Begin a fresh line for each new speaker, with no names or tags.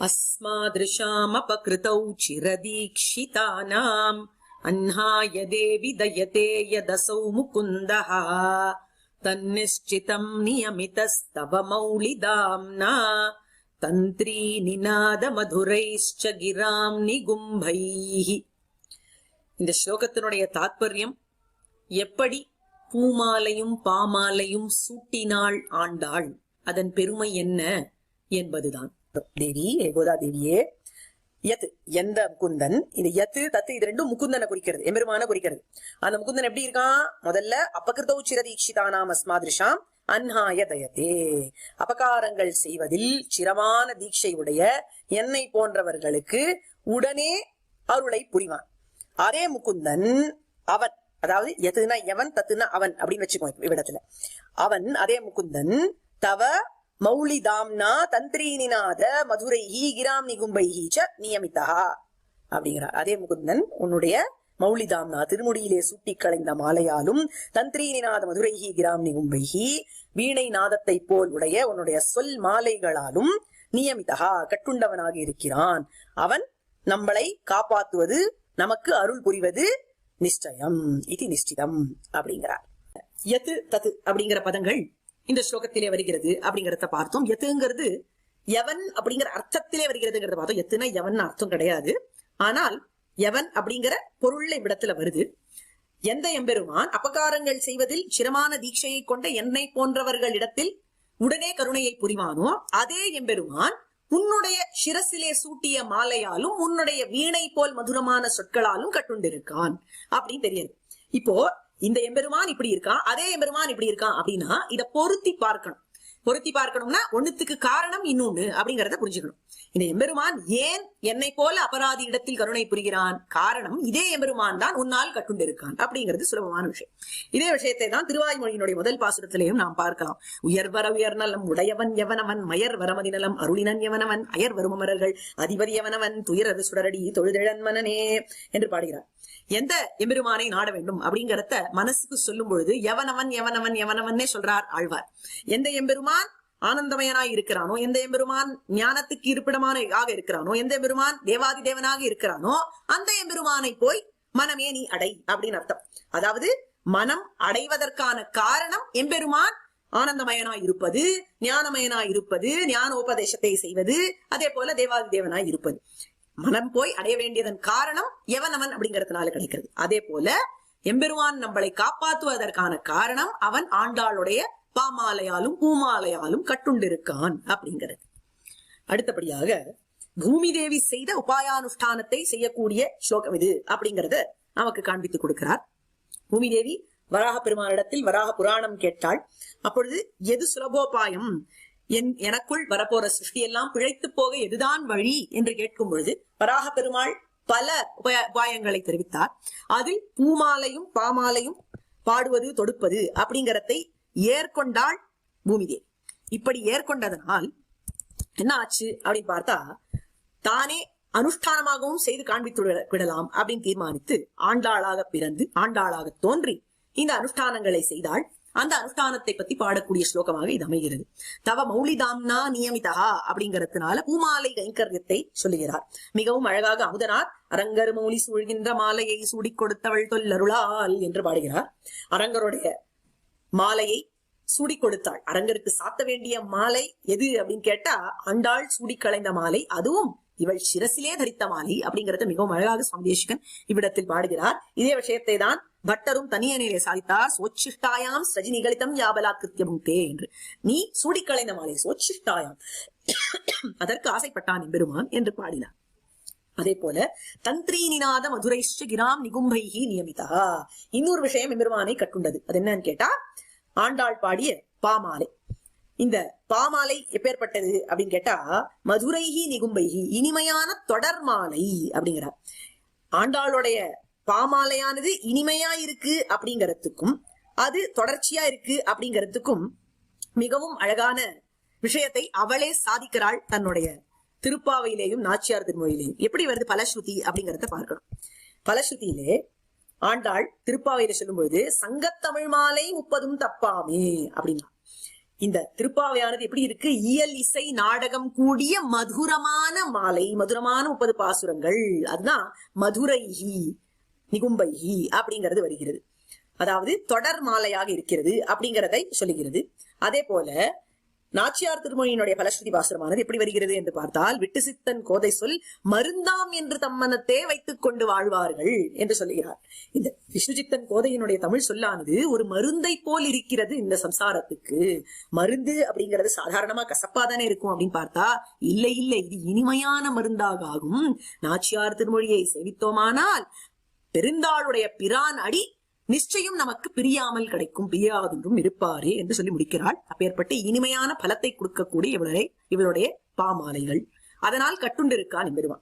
अस्मादृशामपकृतौ चिरदीक्षितानाम् अह्नाय देवि दयते यदसौ मुकुन्दः तन्निश्चितम् नियमितस्तव मौलिदाम्ना तन्त्री निनादमधुरैश्च गिराम् निगुम्भैः இந்த ஸ்லோகத்தினுடைய தாத்பரியம் எப்படி பூமாலையும் பாமாலையும் சூட்டினாள் ஆண்டாள் அதன் பெருமை என்ன என்பதுதான் தேவி கோதா தேவியே. யத் எந்த முகுந்தன்? இந்த யத்து தத்து இது ரெண்டும் முகுந்தனை குறிக்கிறது எம்பெருமான குறிக்கிறது. அந்த முகுந்தன் எப்படி இருக்கான்? முதல்ல அபகிருதௌ சிரதீட்சிதானாம் அஸ்மாதிருஷாம் அன்ஹாய தயத்தே. அபகாரங்கள் செய்வதில் சிரமான தீட்சை உடைய என்னை போன்றவர்களுக்கு உடனே அருளை புரிவான். அதே முகுந்தன் அவன் அதாவது எதுனா எவன் தத்துனா அவன் அப்படின்னு வச்சுக்கோ இவ்விடத்துல. அவன் அதே முகுந்தன் தவ மௌலிதாம்னா தந்திரீனிநாத மதுரை கிராம் நிகும்பை ச நியமித்தா அப்படிங்கிறார். அதே முகுந்தன் உன்னுடைய மௌலிதாம்னா திருமுடியிலே சுட்டி களைந்த மாலையாலும் தந்திரீனிநாத மதுரைஹி கிராம் நிகும்பைஹி வீணை நாதத்தை போல் உடைய உன்னுடைய சொல் மாலைகளாலும் நியமிதா கட்டுண்டவனாக இருக்கிறான். அவன் நம்மளை காப்பாத்துவது நமக்கு அருள் புரிவது நிச்சயம். இது நிஷ்டிதம் அப்படிங்கிறார். எது தத்து அப்படிங்கிற பதங்கள் இந்த ஸ்லோகத்திலே வருகிறது அப்படிங்கறத பார்த்தோம். எத்துங்கிறது எவன் அப்படிங்கிற அர்த்தத்திலே வருகிறதுங்கிறத பார்த்தோம். எத்துனா எவன் அர்த்தம் கிடையாது. ஆனால் எவன் அப்படிங்கிற பொருளை விடத்துல வருது. எந்த எம்பெருமான் அபகாரங்கள் செய்வதில் சிரமான தீட்சையை கொண்ட என்னை போன்றவர்களிடத்தில் உடனே கருணையை புரிவானோ அதே எம்பெருமான் உன்னுடைய சிரசிலே சூட்டிய மாலையாலும் உன்னுடைய வீணை போல் மதுரமான சொற்களாலும் கட்டுண்டிருக்கான் அப்படின்னு தெரியுது இப்போ இந்த எம்பெருமான் இப்படி இருக்கான் அதே எம்பெருமான் இப்படி இருக்கான் அப்படின்னா இத பொருத்தி பார்க்கணும். பொருத்தி பார்க்கணும்னா ஒண்ணுத்துக்கு காரணம் இன்னொன்னு அப்படிங்கறத புரிஞ்சுக்கணும். இந்த எம்பெருமான் ஏன் என்னை போல அபராதி இடத்தில் கருணை புரிகிறான்? காரணம் இதே எம்பெருமான் தான் உன்னால் கட்டுண்டிருக்கான் அப்படிங்கிறது சுலபமான விஷயம். இதே விஷயத்தை தான் திருவாய்மொழியினுடைய முதல் பாசுரத்திலையும் நாம் பார்க்கலாம். உயர்வர உயர்நலம் உடையவன் எவனவன் மயர் வரமதி நலம் அருளினன் எவனவன் அயர் வருமமரர்கள் அதிபதி எவனவன் துயரது சுடரடி தொழுதழன் மனனே என்று பாடுகிறார். எந்த எம்பெருமானை நாட வேண்டும் அப்படிங்கறத மனசுக்கு சொல்லும் பொழுது எவனவன் எவனவன் எவனவன்னே சொல்றார் ஆழ்வார். எந்த எம்பெருமான் ஆனந்தமயனாய் இருக்கிறானோ? எந்த எம்பெருமான் ஞானத்துக்கு இருப்பிடமான ஆக இருக்கிறானோ? எந்த எம்பெருமான் தேவாதி தேவனாக இருக்கிறானோ? அந்த எம்பெருமானை போய் மனமே நீ அடை அப்படின்னு அர்த்தம். அதாவது மனம் அடைவதற்கான காரணம் எம்பெருமான் ஆனந்தமயனாய் இருப்பது ஞானமயனாய் இருப்பது ஞானோபதேசத்தை செய்வது அதே போல தேவாதி தேவனாய் இருப்பது. மனம் போய் அடைய வேண்டியதன் காரணம் எவனவன் அப்படிங்கறதுனால கிடைக்கிறது. அதே போல எம்பெருமான் நம்மளை காப்பாற்றுவதற்கான காரணம் அவன் ஆண்டாளுடைய பாமாலையாலும் பூமாலையாலும் கட்டுண்டிருக்கான் அப்படிங்கிறது. அடுத்தபடியாக பூமி தேவி செய்த உபாயானுஷ்டானத்தை செய்யக்கூடிய ஸ்லோகம் இது அப்படிங்கறத நமக்கு காண்பித்து கொடுக்கிறார். பூமி தேவி வராக பெருமானிடத்தில் வராக புராணம் கேட்டாள். அப்பொழுது எது சுலபோபாயம்? என் எனக்குள் வரப்போற சிருஷ்டியெல்லாம் பிழைத்து போக எதுதான் வழி? என்று கேட்கும் பொழுது வராக பெருமாள் பல உபய- உபாயங்களை தெரிவித்தார். அதில் பூமாலையும் பாமாலையும் பாடுவது தொடுப்பது அப்படிங்கறதை ஏற்கொண்டாள் பூமிதேவி இப்படி ஏற்கொண்டதனால் என்ன ஆச்சு அப்படின்னு பார்த்தா தானே அனுஷ்டானமாகவும் செய்து காண்பித்து விடலாம் அப்படின்னு தீர்மானித்து ஆண்டாளாக பிறந்து ஆண்டாளாக தோன்றி இந்த அனுஷ்டானங்களை செய்தாள் அந்த அனுஷ்டானத்தை பத்தி பாடக்கூடிய ஸ்லோகமாக இது அமைகிறது. தவ மௌலிதாம்னா நியமிதா அப்படிங்கறதுனால பூமாலை கைங்கரியத்தை சொல்லுகிறார். மிகவும் அழகாக அமுதனார் அரங்கர் மௌலி சூழ்கின்ற மாலையை சூடிக் கொடுத்தவள் தொல்லருளால் என்று பாடுகிறார். அரங்கருடைய மாலையை சூடி கொடுத்தாள். அரங்கருக்கு சாத்த வேண்டிய மாலை எது அப்படின்னு கேட்டா அண்டாள் சூடி களைந்த மாலை. அதுவும் இவள் சிரசிலே தரித்த மாலை அப்படிங்கறத மிகவும் அழகாக சுவாமி தேசிகன் இவ்விடத்தில் பாடுகிறார். இதே விஷயத்தை தான் பட்டரும் தனியனிலே சாதித்தார். சோச்சிஷ்டாயாம் சஜி நிகழித்தம் யாபலா கிருத்தியமுக்தே என்று. நீ சூடி மாலை சோச்சிஷ்டாயாம். அதற்கு ஆசைப்பட்டான் எம்பெருமான் என்று பாடினார். அதே போல தந்திரீனிநாத மதுரைஷ்ட கிராம் நிகும்பைஹி நியமிதா இன்னொரு விஷயம் எம்பெருமானை கட்டுண்டது. அது என்னன்னு கேட்டா ஆண்டாள் பாடிய பாமாலை. இந்த பாமாலை எப்பேற்பட்டது அப்படின்னு கேட்டா மதுரைஹி நிகும்பைஹி இனிமையான தொடர் மாலை அப்படிங்கிறார். ஆண்டாளுடைய பாமாலையானது இனிமையா இருக்கு அப்படிங்கறதுக்கும் அது தொடர்ச்சியா இருக்கு அப்படிங்கறதுக்கும் மிகவும் அழகான விஷயத்தை அவளே சாதிக்கிறாள் தன்னுடைய திருப்பாவையிலேயும் நாச்சியார் திருமொழியிலேயும். எப்படி வருது பலஸ்ருதி அப்படிங்கறத பார்க்கணும். பலஸ்ருதியிலே ஆண்டாள் திருப்பாவையில சொல்லும் பொழுது சங்கத்தமிழ் மாலை முப்பதும் தப்பாமே அப்படின்னா. இந்த திருப்பாவையானது எப்படி இருக்கு? இயல் இசை நாடகம் கூடிய மதுரமான மாலை மதுரமான முப்பது பாசுரங்கள். அதுதான் மதுரைஹி நிகும்பைஹி அப்படிங்கிறது வருகிறது. அதாவது தொடர் மாலையாக இருக்கிறது அப்படிங்கிறதை சொல்லுகிறது. அதே போல நாச்சியார் திருமொழியினுடைய பலஸ்ருதி பாசுரமானது எப்படி வருகிறது என்று பார்த்தால் விட்டு சித்தன் கோதை சொல் மருந்தாம் என்று தம்மனத்தே வைத்துக் கொண்டு வாழ்வார்கள் என்று சொல்லுகிறார். இந்த விஷ்ணுஜித்தன் கோதையினுடைய தமிழ் சொல்லானது ஒரு மருந்தை போல் இருக்கிறது இந்த சம்சாரத்துக்கு. மருந்து அப்படிங்கிறது சாதாரணமா கசப்பா தானே இருக்கும் அப்படின்னு பார்த்தா இல்லை இல்லை இது இனிமையான மருந்தாக ஆகும். நாச்சியார் திருமொழியை சேவித்தோமானால் பெருந்தாளுடைய பிரான் அடி நிச்சயம் நமக்கு பிரியாமல் கிடைக்கும் பிரியாதென்றும் இருப்பாரே என்று சொல்லி முடிக்கிறாள். அப்பேற்பட்ட இனிமையான பலத்தை கொடுக்கக்கூடிய இவருடைய இவருடைய பாமாலைகள். அதனால் கட்டுண்டிருக்கான் எம்பெருமான்.